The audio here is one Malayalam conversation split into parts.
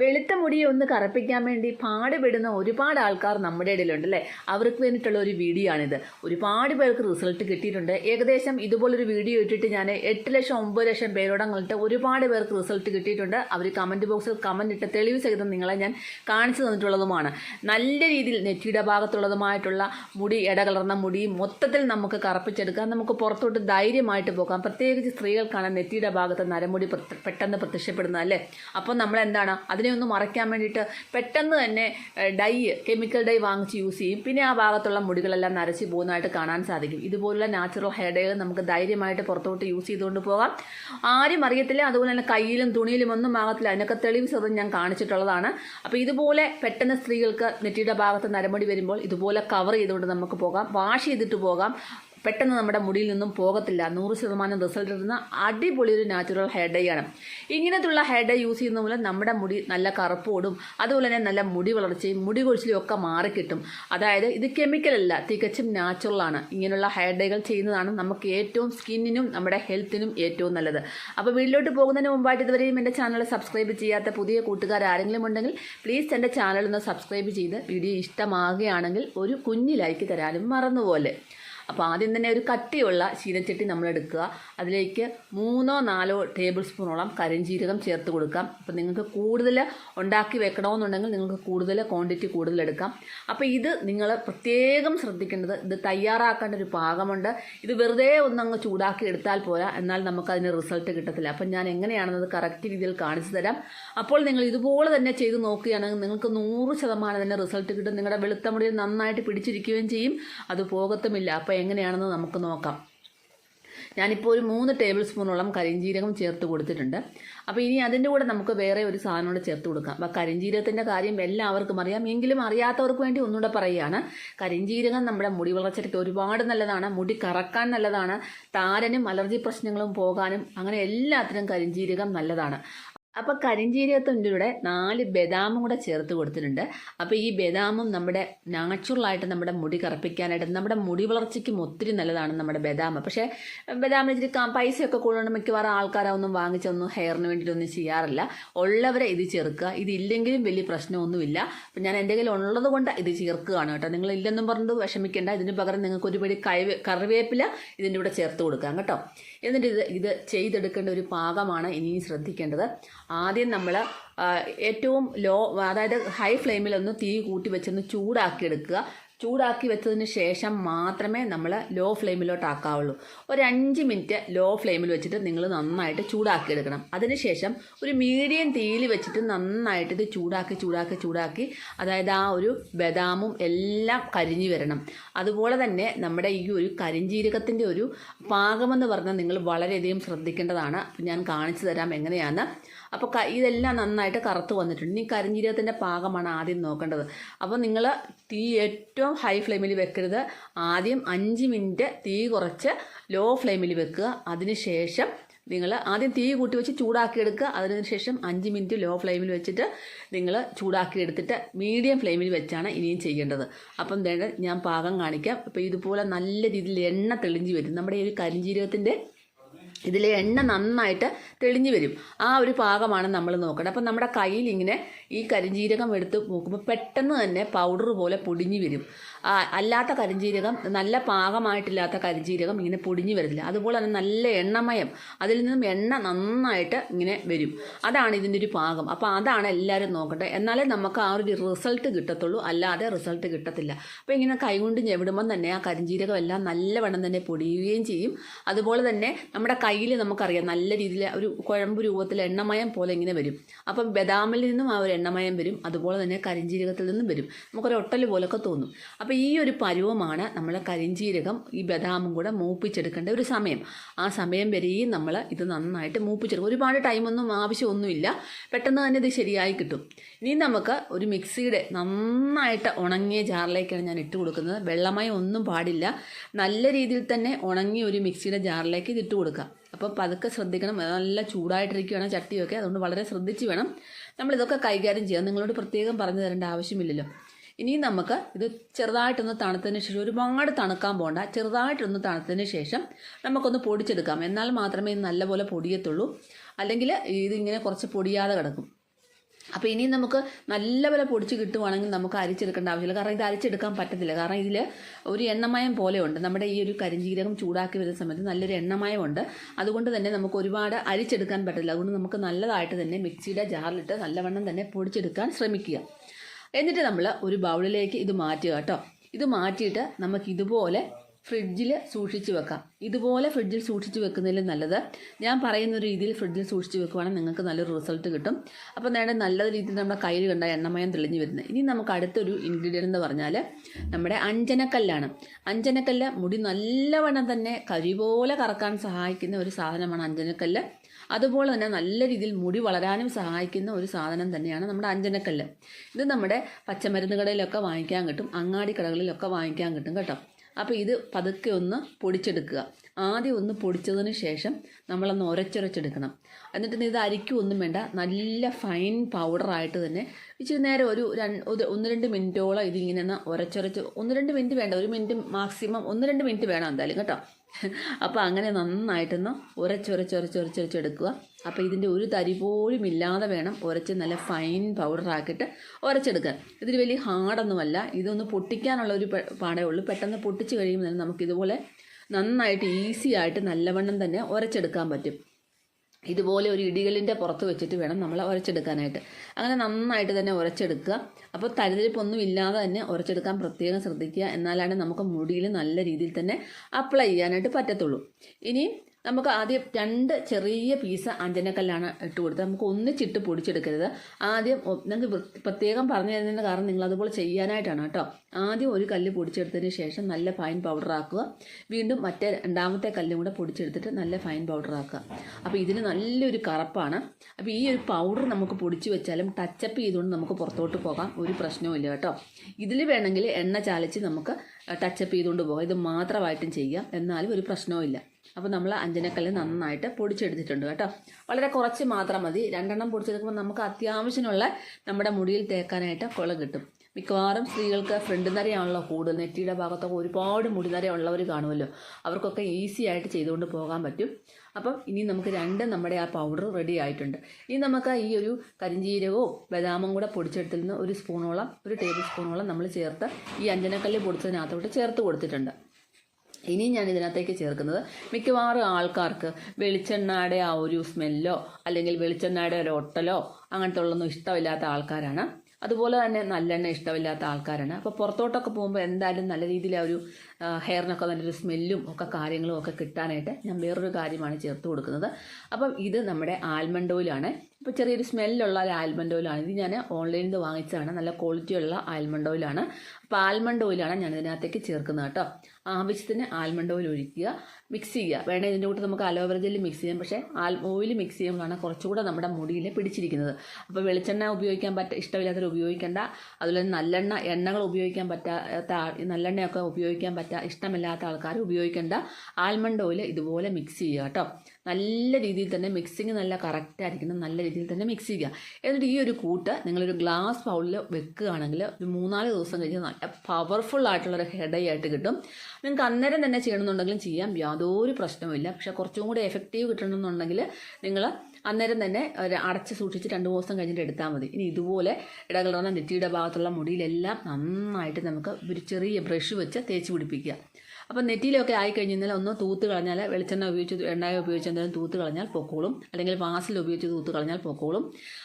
വെളുത്ത മുടി ഒന്ന് കറുപ്പിക്കാൻ വേണ്ടി പാടുപെടുന്ന ഒരുപാട് ആൾക്കാർ നമ്മുടെ ഇടയിലുണ്ട് അല്ലേ? അവർക്ക് വേണ്ടിയിട്ടുള്ള ഒരു വീഡിയോ ആണിത്. ഒരുപാട് പേർക്ക് റിസൾട്ട് കിട്ടിയിട്ടുണ്ട്. ഏകദേശം ഇതുപോലൊരു വീഡിയോ ഇട്ടിട്ട് ഞാൻ എട്ട് ലക്ഷം ഒമ്പത് ലക്ഷം പേരോടങ്ങളിട്ട് ഒരുപാട് പേർക്ക് റിസൾട്ട് കിട്ടിയിട്ടുണ്ട്. അവർ കമന്റ് ബോക്സിൽ കമന്റ് ഇട്ട് തെളിവ് സഹിതം നിങ്ങളെ ഞാൻ കാണിച്ചു തന്നിട്ടുള്ളതുമാണ്. നല്ല രീതിയിൽ നെറ്റിയുടെ ഭാഗത്തുള്ളതുമായിട്ടുള്ള മുടി ഇടകലർന്ന മുടി മൊത്തത്തിൽ നമുക്ക് കറുപ്പിച്ചെടുക്കാം. നമുക്ക് പുറത്തോട്ട് ധൈര്യമായിട്ട് പോകാം. പ്രത്യേകിച്ച് സ്ത്രീകൾക്കാണ് നെറ്റിയുടെ ഭാഗത്ത് നരമുടി പെട്ടെന്ന് പ്രത്യക്ഷപ്പെടുന്നത് അല്ലേ? അപ്പോൾ നമ്മൾ എന്താണ് അതിനെ ഒന്ന് മറയ്ക്കാൻ വേണ്ടിയിട്ട് പെട്ടെന്ന് തന്നെ ഡൈ കെമിക്കൽ ഡൈ വാങ്ങിച്ച് യൂസ് ചെയ്യും. പിന്നെ ആ ഭാഗത്തുള്ള മുടികളെല്ലാം നരച്ച് പോകുന്നതായിട്ട് കാണാൻ സാധിക്കും. ഇതുപോലുള്ള നാച്ചുറൽ ഹെയർ ഡൈകൾ നമുക്ക് ധൈര്യമായിട്ട് പുറത്തോട്ട് യൂസ് ചെയ്തുകൊണ്ട് പോകാം. ആരും അറിയത്തില്ല. അതുപോലെ തന്നെ കയ്യിലും തുണിയിലും ഒന്നും ആകത്തില്ല. അതിനൊക്കെ തെളിവ് സ്വതം ഞാൻ കാണിച്ചിട്ടുള്ളതാണ്. അപ്പോൾ ഇതുപോലെ പെട്ടെന്ന് സ്ത്രീകൾക്ക് നെറ്റിയുടെ ഭാഗത്ത് നരമുടി വരുമ്പോൾ ഇതുപോലെ കവർ ചെയ്തുകൊണ്ട് നമുക്ക് പോകാം. വാഷ് ചെയ്തിട്ട് പോകാം. പെട്ടെന്ന് നമ്മുടെ മുടിയിൽ നിന്നും പോകത്തില്ല. നൂറ് ശതമാനം റിസൾട്ട് കിട്ടുന്ന അടിപൊളി ഒരു നാച്ചുറൽ ഹെയർ ഡൈ ആണ്. ഇങ്ങനത്തുള്ള ഹെയർ ഡൈ യൂസ് ചെയ്യുന്ന മൂലം നമ്മുടെ മുടി നല്ല കറുപ്പോടും അതുപോലെ തന്നെ നല്ല മുടി വളർച്ചയും മുടി കൊഴിച്ചിലും ഒക്കെ മാറിക്കിട്ടും അതായത് ഇത് കെമിക്കലല്ല തികച്ചും നാച്ചുറൽ ആണ്. ഇങ്ങനെയുള്ള ഹെയർ ഡൈകൾ ചെയ്യുന്നതാണ് നമുക്ക് ഏറ്റവും സ്കിന്നിനും നമ്മുടെ ഹെൽത്തിനും ഏറ്റവും നല്ലത്. അപ്പോൾ വീട്ടിലോട്ട് പോകുന്നതിന് മുമ്പായിട്ട് ഇതുവരെയും എന്റെ ചാനൽ സബ്സ്ക്രൈബ് ചെയ്യാത്ത പുതിയ കൂട്ടുകാർ ആരെങ്കിലും ഉണ്ടെങ്കിൽ പ്ലീസ് എന്റെ ചാനൽ ഒന്ന് സബ്സ്ക്രൈബ് ചെയ്ത് വീഡിയോ ഇഷ്ടമാകുകയാണെങ്കിൽ ഒരു കുഞ്ഞു ലൈക്ക് തരാനും മറന്നുപോലെ. അപ്പോൾ ആദ്യം തന്നെ ഒരു കട്ടിയുള്ള ശീലച്ചട്ടി നമ്മൾ എടുക്കുക അതിലേക്ക് മൂന്നോ നാലോ ടേബിൾ സ്പൂണോളം കരിഞ്ജീരകം ചേർത്ത് കൊടുക്കാം. അപ്പോൾ നിങ്ങൾക്ക് കൂടുതൽ ഉണ്ടാക്കി വെക്കണമെന്നുണ്ടെങ്കിൽ നിങ്ങൾക്ക് കൂടുതൽ ക്വാണ്ടിറ്റി കൂടുതൽ എടുക്കാം. അപ്പോൾ ഇത് നിങ്ങൾ പ്രത്യേകം ശ്രദ്ധിക്കേണ്ടത് ഇത് തയ്യാറാക്കേണ്ട ഒരു പാകമുണ്ട്. ഇത് വെറുതെ ഒന്നങ്ങ് ചൂടാക്കി എടുത്താൽ പോരാ. എന്നാൽ നമുക്കതിന് റിസൾട്ട് കിട്ടത്തില്ല. അപ്പം ഞാൻ എങ്ങനെയാണെന്നത് കറക്റ്റ് രീതിയിൽ കാണിച്ചു തരാം. അപ്പോൾ നിങ്ങൾ ഇതുപോലെ തന്നെ ചെയ്ത് നോക്കുകയാണെങ്കിൽ നിങ്ങൾക്ക് നൂറ് ശതമാനം തന്നെ റിസൾട്ട് കിട്ടും. നിങ്ങളുടെ വെളുത്ത മുടിയിൽ നന്നായിട്ട് പിടിച്ചിരിക്കുകയും ചെയ്യും. അത് പോകത്തുമില്ല. അപ്പോൾ എങ്ങനെയാണെന്ന് നമുക്ക് നോക്കാം. ഞാനിപ്പോൾ ഒരു മൂന്ന് ടേബിൾ സ്പൂണോളം കരിഞ്ജീരകം ചേർത്ത് കൊടുത്തിട്ടുണ്ട്. അപ്പോൾ ഇനി അതിന്റെ കൂടെ നമുക്ക് വേറെ ഒരു സാധനം കൂടെ ചേർത്ത് കൊടുക്കാം. അപ്പോൾ കരിഞ്ജീരകത്തിന്റെ കാര്യം എല്ലാവർക്കും അറിയാം. എങ്കിലും അറിയാത്തവർക്ക് വേണ്ടി ഒന്നുകൂടെ പറയുകയാണ്. കരിഞ്ജീരകം നമ്മുടെ മുടി വളർച്ചയ്ക്ക് ഒരുപാട് നല്ലതാണ്. മുടി കറക്കാൻ നല്ലതാണ്. താരനും അലർജി പ്രശ്നങ്ങളും പോകാനും അങ്ങനെ എല്ലാത്തിനും കരിഞ്ജീരകം നല്ലതാണ്. അപ്പോൾ കരിഞ്ജീരകത്തിന്റെ കൂടെ നാല് ബദാമും കൂടെ ചേർത്ത് കൊടുത്തിട്ടുണ്ട്. അപ്പോൾ ഈ ബദാമും നമ്മുടെ നാച്ചുറലായിട്ട് നമ്മുടെ മുടി കറപ്പിക്കാനായിട്ട് നമ്മുടെ മുടി വളർച്ചയ്ക്കും ഒത്തിരി നല്ലതാണ് നമ്മുടെ ബദാം. പക്ഷേ ബദാമിന് ഇച്ചിരി പൈസയൊക്കെ കൂടുതലുണ്ട്. മിക്കവാറും ആൾക്കാരൊന്നും വാങ്ങിച്ചൊന്നും ഹെയറിന് വേണ്ടിയിട്ടൊന്നും ചെയ്യാറില്ല. ഉള്ളവരെ ഇത് ചേർക്കുക. ഇതില്ലെങ്കിലും വലിയ പ്രശ്നമൊന്നുമില്ല. അപ്പം ഞാൻ എന്റെ കയ്യിൽ ഉള്ളത് കൊണ്ട് ഇത് ചേർക്കുകയാണ് കേട്ടോ. നിങ്ങൾ ഇല്ലെന്നും പറഞ്ഞത് വിഷമിക്കേണ്ട. ഇതിന് പകരം നിങ്ങൾക്ക് ഒരു പിടി കറിവേപ്പില ഇതിന്റെ കൂടെ ചേർത്ത് കൊടുക്കാം കേട്ടോ. എന്നിട്ട് ഇത് ഇത് ചെയ്തെടുക്കേണ്ട ഒരു പാകമാണ് ഇനിയും ശ്രദ്ധിക്കേണ്ടത്. ആദ്യം നമ്മൾ ഏറ്റവും ലോ അതായത് ഹൈ ഫ്ലെയിമിൽ ഒന്ന് തീ കൂട്ടി വെച്ചൊന്ന് ചൂടാക്കി എടുക്കുക. ചൂടാക്കി വെച്ചതിന് ശേഷം മാത്രമേ നമ്മൾ ലോ ഫ്ലെയിമിലോട്ട് ആക്കാവുള്ളൂ. ഒരു അഞ്ച് മിനിറ്റ് ലോ ഫ്ലെയിമിൽ വെച്ചിട്ട് നിങ്ങൾ നന്നായിട്ട് ചൂടാക്കി എടുക്കണം. അതിനുശേഷം ഒരു മീഡിയം തീയിൽ വെച്ചിട്ട് നന്നായിട്ട് ഇത് ചൂടാക്കി ചൂടാക്കി ചൂടാക്കി അതായത് ആ ഒരു ബദാമും എല്ലാം കരിഞ്ഞു വരണം. അതുപോലെ തന്നെ നമ്മുടെ ഈ ഒരു കരിഞ്ജീരകത്തിന്റെ ഒരു പാകമെന്ന് പറഞ്ഞാൽ നിങ്ങൾ വളരെയധികം ശ്രദ്ധിക്കേണ്ടതാണ്. ഞാൻ കാണിച്ചു തരാം എങ്ങനെയാണ്. അപ്പോൾ ഇതെല്ലാം നന്നായിട്ട് കറുത്ത് വന്നിട്ടുണ്ട്. ഇനി കരിഞ്ജീരകത്തിന്റെ പാകമാണ് ആദ്യം നോക്കേണ്ടത്. അപ്പോൾ നിങ്ങൾ തീ ഏറ്റവും ഹൈ ഫ്ലെയിമിൽ വെക്കരുത്. ആദ്യം അഞ്ച് മിനിറ്റ് തീ കുറച്ച് ലോ ഫ്ലെയിമിൽ വെക്കുക അതിനുശേഷം നിങ്ങൾ ആദ്യം തീ കൂട്ടി വെച്ച് ചൂടാക്കി എടുക്കുക അതിനുശേഷം അഞ്ച് മിനിറ്റ് ലോ ഫ്ലെയിമിൽ വെച്ചിട്ട് നിങ്ങൾ ചൂടാക്കി എടുത്തിട്ട് മീഡിയം ഫ്ലെയിമിൽ വെച്ചാണ് ഇനിയും ചെയ്യേണ്ടത്. അപ്പം ഞാൻ പാകം കാണിക്കാം. അപ്പോൾ ഇതുപോലെ നല്ല രീതിയിൽ എണ്ണ തെളിഞ്ഞ് വരും. നമ്മുടെ ഈ ഒരു ഇതിലെ എണ്ണ നന്നായിട്ട് തെളിഞ്ഞു വരും. ആ ഒരു പാകമാണ് നമ്മൾ നോക്കുന്നത് അപ്പം നമ്മുടെ കയ്യിൽ ഇങ്ങനെ ഈ കരിഞ്ജീരകം എടുത്ത് നോക്കുമ്പോൾ പെട്ടെന്ന് തന്നെ പൗഡർ പോലെ പൊടിഞ്ഞു വരും. അല്ലാത്ത കരിഞ്ജീരകം നല്ല പാകമായിട്ടില്ലാത്ത കരിഞ്ജീരകം ഇങ്ങനെ പൊടിഞ്ഞു വരത്തില്ല. അതുപോലെ തന്നെ നല്ല എണ്ണമയം അതിൽ നിന്നും എണ്ണ നന്നായിട്ട് ഇങ്ങനെ വരും. അതാണ് ഇതിന്റെ ഒരു പാകം. അപ്പോൾ അതാണ് എല്ലാവരും നോക്കട്ടെ. എന്നാലേ നമുക്ക് ആ ഒരു റിസൾട്ട് കിട്ടത്തുള്ളൂ. അല്ലാതെ റിസൾട്ട് കിട്ടത്തില്ല. അപ്പോൾ ഇങ്ങനെ കൈകൊണ്ട് ഞെവിടുമ്പം തന്നെ ആ കരിഞ്ജീരകം എല്ലാം നല്ലവണ്ണം തന്നെ പൊടിയുകയും ചെയ്യും. അതുപോലെ തന്നെ നമ്മുടെ കയ്യിൽ നമുക്കറിയാം നല്ല രീതിയിൽ ഒരു കുഴമ്പ് രൂപത്തിൽ എണ്ണമയം പോലെ ഇങ്ങനെ വരും. അപ്പം ബദാമിൽ നിന്നും ആ ഒരു എണ്ണമയം വരും അതുപോലെ തന്നെ കരിഞ്ജീരകത്തിൽ നിന്നും വരും. നമുക്കൊരു ഒട്ടൽ പോലൊക്കെ തോന്നും. അപ്പോൾ ഈ ഒരു പരുവമാണ് നമ്മൾ കരിഞ്ജീരകം ഈ ബദാമും കൂടെ മൂപ്പിച്ചെടുക്കേണ്ട ഒരു സമയം. ആ സമയം വരെയും നമ്മൾ ഇത് നന്നായിട്ട് മൂപ്പിച്ചെടുക്കും. ഒരുപാട് ടൈമൊന്നും ആവശ്യമൊന്നുമില്ല. പെട്ടെന്ന് തന്നെ ഇത് ശരിയായി കിട്ടും. ഇനി നമുക്ക് ഒരു മിക്സിയുടെ നന്നായിട്ട് ഉണങ്ങിയ ജാറിലേക്കാണ് ഞാൻ ഇട്ട് കൊടുക്കുന്നത്. വെള്ളമായി ഒന്നും പാടില്ല. നല്ല രീതിയിൽ തന്നെ ഉണങ്ങിയ ഒരു മിക്സിയുടെ ജാറിലേക്ക് ഇത് ഇട്ട് കൊടുക്കുക. അപ്പോൾ പതുക്കെ ശ്രദ്ധിക്കണം. നല്ല ചൂടായിട്ടിരിക്കുകയാണ് ചട്ടിയൊക്കെ. അതുകൊണ്ട് വളരെ ശ്രദ്ധിച്ച് വേണം നമ്മളിതൊക്കെ കൈകാര്യം ചെയ്യാം. നിങ്ങളോട് പ്രത്യേകം പറഞ്ഞു തരേണ്ട ആവശ്യമില്ലല്ലോ. ഇനി നമുക്ക് ഇത് ചെറുതായിട്ടൊന്ന് തണുത്തതിന് ശേഷം ഒരുപാട് തണുക്കാൻ പോകണ്ട ചെറുതായിട്ടൊന്ന് തണുത്തതിന് ശേഷം നമുക്കൊന്ന് പൊടിച്ചെടുക്കാം. എന്നാൽ മാത്രമേ ഇത് നല്ലപോലെ പൊടിയത്തുള്ളൂ. അല്ലെങ്കിൽ ഇതിങ്ങനെ കുറച്ച് പൊടിയാതെ കിടക്കും. അപ്പോൾ ഇനി നമുക്ക് നല്ലപോലെ പൊടിച്ച് കിട്ടുവാണെങ്കിൽ നമുക്ക് അരിച്ചെടുക്കേണ്ട ആവശ്യമില്ല. കാരണം ഇത് അരിച്ചെടുക്കാൻ പറ്റത്തില്ല. കാരണം ഇതിൽ ഒരു എണ്ണമയം പോലെ ഉണ്ട് നമ്മുടെ ഈ ഒരു കരിഞ്ജീരകം ചൂടാക്കി വരുന്ന സമയത്ത് നല്ലൊരു എണ്ണമയം ഉണ്ട് അതുകൊണ്ട് തന്നെ നമുക്ക് ഒരുപാട് അരിച്ചെടുക്കാൻ പറ്റില്ല അതുകൊണ്ട് നമുക്ക് നല്ലതായിട്ട് തന്നെ മിക്സിയുടെ ജാറിലിട്ട് നല്ലവണ്ണം തന്നെ പൊടിച്ചെടുക്കാൻ ശ്രമിക്കുക. എന്നിട്ട് നമ്മൾ ഒരു ബൗളിലേക്ക് ഇത് മാറ്റുക കേട്ടോ. ഇത് മാറ്റിയിട്ട് നമുക്ക് ഇതുപോലെ ഫ്രിഡ്ജിൽ സൂക്ഷിച്ചു വെക്കാം. ഇതുപോലെ ഫ്രിഡ്ജിൽ സൂക്ഷിച്ച് വെക്കുന്നതിൽ നല്ലത്. ഞാൻ പറയുന്ന രീതിയിൽ ഫ്രിഡ്ജിൽ സൂക്ഷിച്ച് വെക്കുവാണെങ്കിൽ നിങ്ങൾക്ക് നല്ലൊരു റിസൾട്ട് കിട്ടും. അപ്പോൾ നേരെ നല്ല രീതിയിൽ നമ്മുടെ കയ്യിൽ കണ്ട എണ്ണമയം തെളിഞ്ഞു വരുന്നത്. ഇനി നമുക്ക് അടുത്തൊരു ഇൻഗ്രീഡിയന്റ് എന്ന് പറഞ്ഞാൽ നമ്മുടെ അഞ്ചനക്കല്ലാണ്. അഞ്ചനക്കല്ല് മുടി നല്ലവണ്ണം തന്നെ കരി പോലെ കറക്കാൻ സഹായിക്കുന്ന ഒരു സാധനമാണ് അഞ്ചനക്കല്ല്. അതുപോലെ തന്നെ നല്ല രീതിയിൽ മുടി വളരാനും സഹായിക്കുന്ന ഒരു സാധനം തന്നെയാണ് നമ്മുടെ അഞ്ചനക്കല്ല്. ഇത് നമ്മുടെ പച്ചമരുന്ന് കടയിലൊക്കെ വാങ്ങിക്കാൻ കിട്ടും അങ്ങാടി കടകളിലൊക്കെ വാങ്ങിക്കാൻ കിട്ടും കേട്ടോ. അപ്പോൾ ഇത് പതുക്കെ ഒന്ന് പൊടിച്ചെടുക്കുക. ആദ്യം ഒന്ന് പൊടിച്ചതിന് ശേഷം നമ്മളൊന്ന് ഉരച്ചുരച്ചെടുക്കണം എന്നിട്ട് ഇത് ഒന്നും വേണ്ട. നല്ല ഫൈൻ പൗഡറായിട്ട് തന്നെ ഇച്ചിരി നേരം ഒരു രണ്ട് ഒന്ന് രണ്ട് മിനിറ്റോളം ഇതിങ്ങനെ ഒന്ന് ഉരച്ചുരച്ച് ഒന്ന് രണ്ട് മിനിറ്റ് വേണ്ട. ഒരു മിനിറ്റ് മാക്സിമം ഒന്ന് രണ്ട് മിനിറ്റ് വേണം എന്തായാലും കേട്ടോ. അപ്പോൾ അങ്ങനെ നന്നായിട്ടൊന്ന് ഉരച്ചുരച്ചുരച്ചുരച്ചുരച്ചെടുക്കുക അപ്പോൾ ഇതിന്റെ ഒരു തരി പോലും ഇല്ലാതെ വേണം ഉരച്ച് നല്ല ഫൈൻ പൗഡറാക്കിയിട്ട് ഉരച്ചെടുക്കാൻ ഇതിൽ വലിയ ഹാർഡൊന്നുമല്ല. ഇതൊന്ന് പൊട്ടിക്കാനുള്ള ഒരു പാടേ ഉള്ളൂ. പെട്ടെന്ന് പൊട്ടിച്ച് കഴിയുമ്പോൾ തന്നെ നമുക്ക് ഇതുപോലെ നന്നായിട്ട് ഈസി ആയിട്ട് നല്ലവണ്ണം തന്നെ ഉരച്ചെടുക്കാൻ പറ്റും. ഇതുപോലെ ഒരു ഇടികളിന്റെ പുറത്ത് വെച്ചിട്ട് വേണം നമ്മൾ ഉരച്ചെടുക്കാനായിട്ട് അങ്ങനെ നന്നായിട്ട് തന്നെ ഉരച്ചെടുക്കുക അപ്പോൾ തരിതരിപ്പൊന്നും ഇല്ലാതെ തന്നെ ഉരച്ചെടുക്കാൻ പ്രത്യേകം ശ്രദ്ധിക്കുക. എന്നാലാണ് നമുക്ക് മുടിയിൽ നല്ല രീതിയിൽ തന്നെ അപ്ലൈ ചെയ്യാനായിട്ട് പറ്റത്തുള്ളൂ. ഇനി നമുക്ക് ആദ്യം രണ്ട് ചെറിയ പീസ് അഞ്ചനക്കല്ലാണ് ഇട്ട് കൊടുത്തത്. നമുക്ക് ഒന്നിച്ചിട്ട് പൊടിച്ചെടുക്കരുത്. ആദ്യം നിങ്ങൾക്ക് പ്രത്യേകം പറഞ്ഞു തരുന്നതിന്റെ കാരണം നിങ്ങൾ അതുപോലെ ചെയ്യാനായിട്ടാണ് കേട്ടോ. ആദ്യം ഒരു കല്ല് പൊടിച്ചെടുത്തതിന് ശേഷം നല്ല ഫൈൻ പൗഡർ ആക്കുക. വീണ്ടും മറ്റേ രണ്ടാമത്തെ കല്ലും കൂടെ പൊടിച്ചെടുത്തിട്ട് നല്ല ഫൈൻ പൗഡർ ആക്കുക. അപ്പോൾ ഇതിന് നല്ലൊരു കറപ്പാണ്. അപ്പോൾ ഈ ഒരു പൗഡർ നമുക്ക് പൊടിച്ച് വെച്ചാലും ടച്ചപ്പ് ചെയ്തുകൊണ്ട് നമുക്ക് പുറത്തോട്ട് പോകാം. ഒരു പ്രശ്നവുമില്ല കേട്ടോ. ഇതിൽ വേണമെങ്കിൽ എണ്ണ ചാലിച്ച് നമുക്ക് ടച്ചപ്പ് ചെയ്തുകൊണ്ട് പോകാം. ഇത് മാത്രമായിട്ടും ചെയ്യാം. എന്നാലും ഒരു പ്രശ്നവുമില്ല അപ്പോൾ നമ്മൾ അഞ്ജനക്കല്ല് നന്നായിട്ട് പൊടിച്ചെടുത്തിട്ടുണ്ട് കേട്ടോ. വളരെ കുറച്ച് മാത്രം മതി. രണ്ടെണ്ണം പൊടിച്ചെടുക്കുമ്പോൾ നമുക്ക് അത്യാവശ്യമുള്ള നമ്മുടെ മുടിയിൽ തേക്കാനായിട്ട് കുള കിട്ടും. മിക്കവാറും സ്ത്രീകൾക്ക് ഫ്രണ്ട് നരയാണല്ലോ കൂടുതൽ. നെറ്റിയുടെ ഭാഗത്തൊക്കെ ഒരുപാട് മുടി നരയുള്ളവർ കാണുമല്ലോ. അവർക്കൊക്കെ ഈസി ആയിട്ട് ചെയ്തുകൊണ്ട് പോകാൻ പറ്റും. അപ്പം ഇനി നമുക്ക് രണ്ട് നമ്മുടെ ആ പൗഡർ റെഡി ആയിട്ടുണ്ട്. ഇനി നമുക്ക് ഈ ഒരു കരിഞ്ജീരകവും ബദാമും കൂടെ പൊടിച്ചെടുത്തിൽ നിന്ന് ഒരു സ്പൂണോളം ഒരു ടേബിൾ സ്പൂണോളം നമ്മൾ ചേർത്ത് ഈ അഞ്ജനക്കല്ല് പൊടിച്ചതിനകത്തോട്ട് ചേർത്ത് കൊടുത്തിട്ടുണ്ട്. ഇനി ഞാൻ ഇതിനകത്തേക്ക് ചേർക്കുന്നത് മിക്കവാറും ആൾക്കാർക്ക് വെളിച്ചെണ്ണയുടെ ആ ഒരു സ്മെല്ലോ അല്ലെങ്കിൽ വെളിച്ചെണ്ണയുടെ ഒരു ഒട്ടലോ അങ്ങനത്തെ ഉള്ളൊന്നും ഇഷ്ടമില്ലാത്ത ആൾക്കാരാണ്. അതുപോലെ തന്നെ നല്ലെണ്ണ ഇഷ്ടമില്ലാത്ത ആൾക്കാരാണ്. അപ്പോൾ പുറത്തോട്ടൊക്കെ പോകുമ്പോൾ എന്തായാലും നല്ല രീതിയിൽ ആ ഒരു ഹെയറിനൊക്കെ നല്ലൊരു സ്മെല്ലും ഒക്കെ കാര്യങ്ങളും ഒക്കെ കിട്ടാനായിട്ട് ഞാൻ വേറൊരു കാര്യമാണ് ചേർത്ത് കൊടുക്കുന്നത്. അപ്പം ഇത് നമ്മുടെ ആൽമണ്ട് ഓയിലാണ് ഇപ്പോൾ ചെറിയൊരു സ്മെല്ലുള്ള ഒരു ആൽമണ്ട് ഓയിലാണ് ഇത് ഞാൻ ഓൺലൈനിൽ നിന്ന് വാങ്ങിച്ചതാണ്. നല്ല ക്വാളിറ്റിയുള്ള ആൽമണ്ട് ഓയിലാണ് അപ്പോൾ ആൽമണ്ട് ഓയിലാണ് ഞാൻ ഇതിനകത്തേക്ക് ചേർക്കുന്നത് കേട്ടോ. ആവശ്യത്തിന് ആൽമണ്ട് ഓയിൽ ഒഴിക്കുക മിക്സ് ചെയ്യുക. വേണേൽ ഇതിന്റെ കൂട്ട് നമുക്ക് അലോവേറ ജെല്ലിൽ മിക്സ് ചെയ്യാം. പക്ഷേ ആൽ ഓയിൽ മിക്സ് ചെയ്യുമ്പോഴാണ് കുറച്ചുകൂടെ നമ്മുടെ മുടിയിൽ പിടിച്ചിരിക്കുന്നത്. അപ്പോൾ വെളിച്ചെണ്ണ ഉപയോഗിക്കാൻ പറ്റ ഇഷ്ടമില്ലാത്തവർ ഉപയോഗിക്കേണ്ട. അതുപോലെ നല്ലെണ്ണ എണ്ണകൾ ഉപയോഗിക്കാൻ പറ്റാത്ത നല്ലെണ്ണയൊക്കെ ഉപയോഗിക്കാൻ പറ്റാ ഇഷ്ടമില്ലാത്ത ആൾക്കാർ ഉപയോഗിക്കേണ്ട. ആൽമണ്ട് ഓയിൽ ഇതുപോലെ മിക്സ് ചെയ്യുക കേട്ടോ. നല്ല രീതിയിൽ തന്നെ മിക്സിങ് നല്ല കറക്റ്റ് ആയിരിക്കണം നല്ല രീതിയിൽ തന്നെ മിക്സ് ചെയ്യുക. എന്നിട്ട് ഈ ഒരു കൂട്ട് നിങ്ങളൊരു ഗ്ലാസ് ബൗളിൽ വെക്കുകയാണെങ്കിൽ ഒരു മൂന്നാൽ ദിവസം കഴിഞ്ഞ് നല്ല പവർഫുൾ ആയിട്ടുള്ള ഒരു ഹെഡായിട്ട് കിട്ടും. നിങ്ങൾക്ക് അന്നേരം തന്നെ ചെയ്യണമെന്നുണ്ടെങ്കിലും ചെയ്യാം. യാതൊരു പ്രശ്നവുമില്ല പക്ഷേ കുറച്ചും കൂടി എഫക്റ്റീവ് കിട്ടണമെന്നുണ്ടെങ്കിൽ നിങ്ങൾ അന്നേരം തന്നെ അടച്ച് സൂക്ഷിച്ച് രണ്ട് ദിവസം കഴിഞ്ഞിട്ട് എടുത്താൽ മതി. ഇനി ഇതുപോലെ ഇടകലർന്ന നെറ്റിയുടെ ഭാഗത്തുള്ള മുടിയിലെല്ലാം നന്നായിട്ട് നമുക്ക് ഒരു ചെറിയ ബ്രഷ് വെച്ച് തേച്ച് പിടിപ്പിക്കുക. അപ്പം നെറ്റിയിലൊക്കെ ആയി കഴിഞ്ഞാൽ ഒന്ന് തൂത്ത് കളഞ്ഞാൽ വെളിച്ചെണ്ണ ഉപയോഗിച്ച് എണ്ണ ഉപയോഗിച്ച് എന്തെങ്കിലും തൂത്ത് കളഞ്ഞാൽ പൊക്കോളും. അല്ലെങ്കിൽ വാസിൽ ഉപയോഗിച്ച് തൂത്ത് കളഞ്ഞാൽ പൊക്കോളും.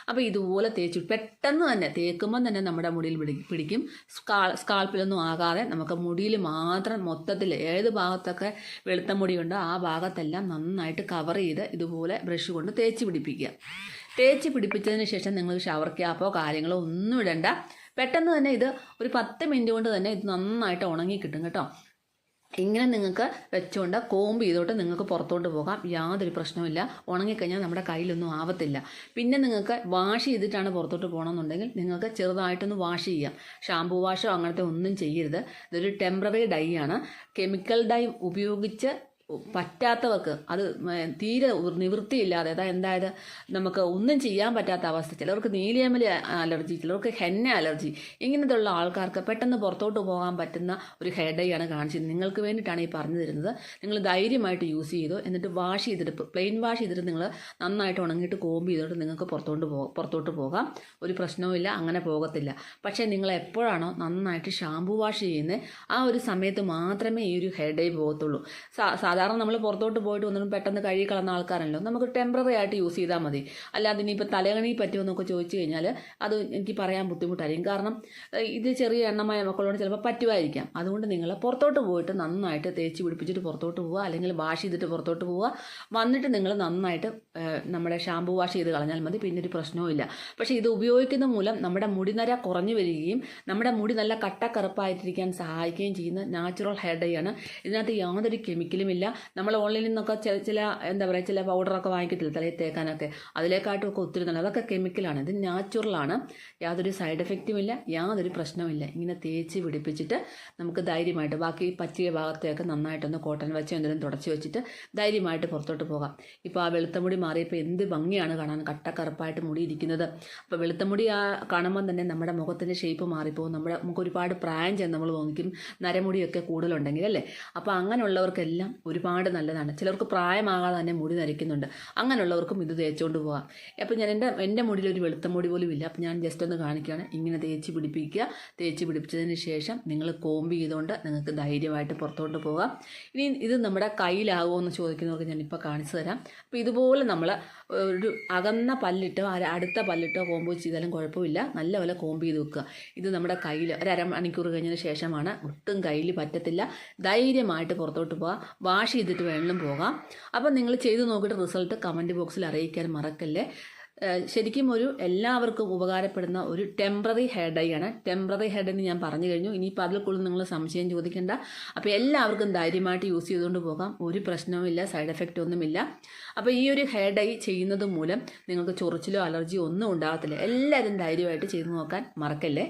അപ്പോൾ ഇതുപോലെ തേച്ച് പെട്ടെന്ന് തന്നെ തേക്കുമ്പം തന്നെ നമ്മുടെ മുടിയിൽ പിടി പിടിക്കും. സ്കാൾ സ്കാൾപ്പിലൊന്നും ആകാതെ നമുക്ക് മുടിയിൽ മാത്രം മൊത്തത്തിൽ ഏത് ഭാഗത്തൊക്കെ വെളുത്ത മുടിയുണ്ടോ ആ ഭാഗത്തെല്ലാം നന്നായിട്ട് കവർ ചെയ്ത് ഇതുപോലെ ബ്രഷ് കൊണ്ട് തേച്ച് പിടിപ്പിക്കുക. തേച്ച് പിടിപ്പിച്ചതിന് ശേഷം നിങ്ങൾ ഷവർ ക്യാപ്പോ കാര്യങ്ങളോ ഒന്നും ഇടണ്ട. പെട്ടെന്ന് തന്നെ ഇത് ഒരു പത്ത് മിനിറ്റ് കൊണ്ട് തന്നെ ഇത് നന്നായിട്ട് ഉണങ്ങി കിട്ടും കേട്ടോ. ഇങ്ങനെ നിങ്ങൾക്ക് വെച്ചുകൊണ്ട് കോമ്പ് ചെയ്തോട്ട് നിങ്ങൾക്ക് പുറത്തോട്ട് പോകാം. യാതൊരു പ്രശ്നവുമില്ല ഉണങ്ങിക്കഴിഞ്ഞാൽ നമ്മുടെ കയ്യിലൊന്നും ആവത്തില്ല. പിന്നെ നിങ്ങൾക്ക് വാഷ് ചെയ്തിട്ടാണ് പുറത്തോട്ട് പോകണമെന്നുണ്ടെങ്കിൽ നിങ്ങൾക്ക് ചെറുതായിട്ടൊന്ന് വാഷ് ചെയ്യാം. ഷാമ്പൂ വാഷോ അങ്ങനത്തെ ഒന്നും ചെയ്യരുത്. ഇതൊരു ടെമ്പററി ഡൈ ആണ്. കെമിക്കൽ ഡൈ ഉപയോഗിച്ച് പറ്റാത്തവർക്ക് അത് തീരെ നിവൃത്തിയില്ലാതെ അതായത് എന്തായത് നമുക്ക് ഒന്നും ചെയ്യാൻ പറ്റാത്ത അവസ്ഥ. ചിലവർക്ക് നീലിയമലി അലർജി ചിലർക്ക് ഹെന്ന അലർജി ഇങ്ങനത്തെ ഉള്ള ആൾക്കാർക്ക് പെട്ടെന്ന് പുറത്തോട്ട് പോകാൻ പറ്റുന്ന ഒരു ഹെഡയാണ് കാണിച്ചത്. നിങ്ങൾക്ക് വേണ്ടിയിട്ടാണ് ഈ പറഞ്ഞു തരുന്നത്. നിങ്ങൾ ധൈര്യമായിട്ട് യൂസ് ചെയ്തു എന്നിട്ട് വാഷ് ചെയ്തിട്ട് പ്ലെയിൻ വാഷ് ചെയ്തിട്ട് നിങ്ങൾ നന്നായിട്ട് ഉണങ്ങിയിട്ട് കോമ്പ് ചെയ്തിട്ട് നിങ്ങൾക്ക് പുറത്തോട്ട് പോ പുറത്തോട്ട് പോകാം. ഒരു പ്രശ്നവുമില്ല അങ്ങനെ പോകത്തില്ല. പക്ഷേ നിങ്ങൾ എപ്പോഴാണോ നന്നായിട്ട് ഷാമ്പു വാഷ് ചെയ്യുന്നത് ആ ഒരു സമയത്ത് മാത്രമേ ഈ ഒരു ഹെഡേ പോകത്തുള്ളൂ. സാ- സാധാരണ നമ്മൾ പുറത്തോട്ട് പോയിട്ട് ഒന്നും പെട്ടെന്ന് കഴുകി കളന്ന ആൾക്കാരല്ലോ. നമുക്ക് ടെമ്പററി ആയിട്ട് യൂസ് ചെയ്താൽ മതി. അല്ലാതെ ഇനിയിപ്പോൾ തലകണി പറ്റുമെന്നൊക്കെ ചോദിച്ചു കഴിഞ്ഞാൽ അത് എനിക്ക് പറയാൻ ബുദ്ധിമുട്ടായിരിക്കും. കാരണം ഇത് ചെറിയ എണ്ണമായ മക്കളോട് ചിലപ്പോൾ പറ്റുമായിരിക്കാം. അതുകൊണ്ട് നിങ്ങൾ പുറത്തോട്ട് പോയിട്ട് നന്നായിട്ട് തേച്ച് പിടിപ്പിച്ചിട്ട് പുറത്തോട്ട് പോവുക. അല്ലെങ്കിൽ വാഷ് ചെയ്തിട്ട് പുറത്തോട്ട് പോവുക. വന്നിട്ട് നിങ്ങൾ നന്നായിട്ട് നമ്മുടെ ഷാമ്പു വാഷ് ചെയ്ത് കളഞ്ഞാൽ മതി. പിന്നെ ഒരു പ്രശ്നവുമില്ല പക്ഷേ ഇത് ഉപയോഗിക്കുന്ന മൂലം നമ്മുടെ മുടിനര കുറഞ്ഞു വരികയും നമ്മുടെ മുടി നല്ല കട്ടക്കറുപ്പായിട്ടിരിക്കാൻ സഹായിക്കുകയും ചെയ്യുന്ന നാച്ചുറൽ ഹെയർ ഡൈ ആണ്. ഇതിനകത്ത് യാതൊരു കെമിക്കലും ഇല്ല. നമ്മൾ ഓൺലൈനിൽ നിന്നൊക്കെ ചില എന്താ പറയുക ചില പൗഡറൊക്കെ വാങ്ങിക്കത്തില്ല തലയിൽ തേക്കാനൊക്കെ അതിലേക്കാട്ടും ഒക്കെ ഒത്തിരി നല്ല അതൊക്കെ കെമിക്കലാണ് ഇത് നാച്ചുറലാണ് യാതൊരു സൈഡ് എഫക്റ്റും ഇല്ല. യാതൊരു പ്രശ്നവുമില്ല ഇങ്ങനെ തേച്ച് പിടിപ്പിച്ചിട്ട് നമുക്ക് ധൈര്യമായിട്ട് ബാക്കി പറ്റിയ ഭാഗത്തെയൊക്കെ നന്നായിട്ടൊന്ന് കോട്ടൺ വെച്ച് എന്തെങ്കിലും തുടച്ച് വെച്ചിട്ട് ധൈര്യമായിട്ട് പുറത്തോട്ട് പോകാം. ഇപ്പോൾ ആ വെളുത്ത മുടി മാറിയപ്പോൾ എന്ത് ഭംഗിയാണ് കാണാൻ. കട്ടക്കറുപ്പായിട്ട് മുടി ഇരിക്കുന്നത് അപ്പോൾ വെളുത്ത മുടി ആ കാണുമ്പോൾ തന്നെ നമ്മുടെ മുഖത്തിന്റെ ഷേപ്പ് മാറിപ്പോകും. നമ്മുടെ നമുക്ക് ഒരുപാട് പ്രായം ചെന്ന് നമ്മൾ തോന്നിക്കും. നരമുടിയൊക്കെ കൂടുതലുണ്ടെങ്കിൽ അല്ലേ? അപ്പോൾ അങ്ങനെയുള്ളവർക്കെല്ലാം ഒരുപാട് നല്ലതാണ്. ചിലർക്ക് പ്രായമാകാതെ തന്നെ മുടി നരയ്ക്കുന്നുണ്ട്. അങ്ങനെയുള്ളവർക്കും ഇത് തേച്ചുകൊണ്ട് പോകാം അപ്പോൾ ഞാൻ എന്റെ എന്റെ മുടിയിൽ ഒരു വെളുത്ത മുടി പോലും ഇല്ല. അപ്പോൾ ഞാൻ ജസ്റ്റ് ഒന്ന് കാണിക്കുകയാണ്. ഇങ്ങനെ തേച്ച് പിടിപ്പിക്കുക. തേച്ച് പിടിപ്പിച്ചതിന് ശേഷം നിങ്ങൾ കോമ്പ് ചെയ്തുകൊണ്ട് നിങ്ങൾക്ക് ധൈര്യമായിട്ട് പുറത്തോട്ട് പോകാം. ഇനി ഇത് നമ്മുടെ കയ്യിലാകുമോ എന്ന് ചോദിക്കുന്നവർക്ക് ഞാനിപ്പോൾ കാണിച്ചു തരാം. അപ്പോൾ ഇതുപോലെ നമ്മൾ ഒരു അകന്ന പല്ലിട്ടോ അടുത്ത പല്ലിട്ടോ കോമ്പ് ചെയ്താലും കുഴപ്പമില്ല. നല്ലപോലെ കോമ്പ് ചെയ്ത് വെക്കുക. ഇത് നമ്മുടെ കയ്യിൽ ഒരു അരമണിക്കൂർ കഴിഞ്ഞതിന് ശേഷമാണ്. ഒട്ടും കയ്യിൽ പറ്റത്തില്ല. ധൈര്യമായിട്ട് പുറത്തോട്ട് പോകാം. വാഷ് ചെയ്തിട്ട് വേണമെങ്കിലും പോകാം. അപ്പം നിങ്ങൾ ചെയ്ത് നോക്കിയിട്ട് റിസൾട്ട് കമന്റ് ബോക്സിൽ അറിയിക്കാൻ മറക്കല്ലേ. ശരിക്കും ഒരു എല്ലാവർക്കും ഉപകാരപ്പെടുന്ന ഒരു ടെമ്പററി ഹെയർ ഡൈ ആണ്. ടെമ്പററി ഹെയർ ഡൈ ഞാൻ പറഞ്ഞു കഴിഞ്ഞു. ഇനിയിപ്പോൾ അതിൽ കൂടുതൽ നിങ്ങൾ സംശയം ചോദിക്കേണ്ട. അപ്പോൾ എല്ലാവർക്കും ധൈര്യമായിട്ട് യൂസ് ചെയ്തുകൊണ്ട് പോകാം. ഒരു പ്രശ്നവുമില്ല സൈഡ് എഫക്റ്റ് ഒന്നുമില്ല അപ്പോൾ ഈ ഒരു ഹെയർ ഡൈ ചെയ്യുന്നത് മൂലം നിങ്ങൾക്ക് ചൊറിച്ചിലോ അലർജിയോ ഒന്നും ഉണ്ടാകത്തില്ല. എല്ലാവരും ധൈര്യമായിട്ട് ചെയ്തു നോക്കാൻ മറക്കല്ലേ.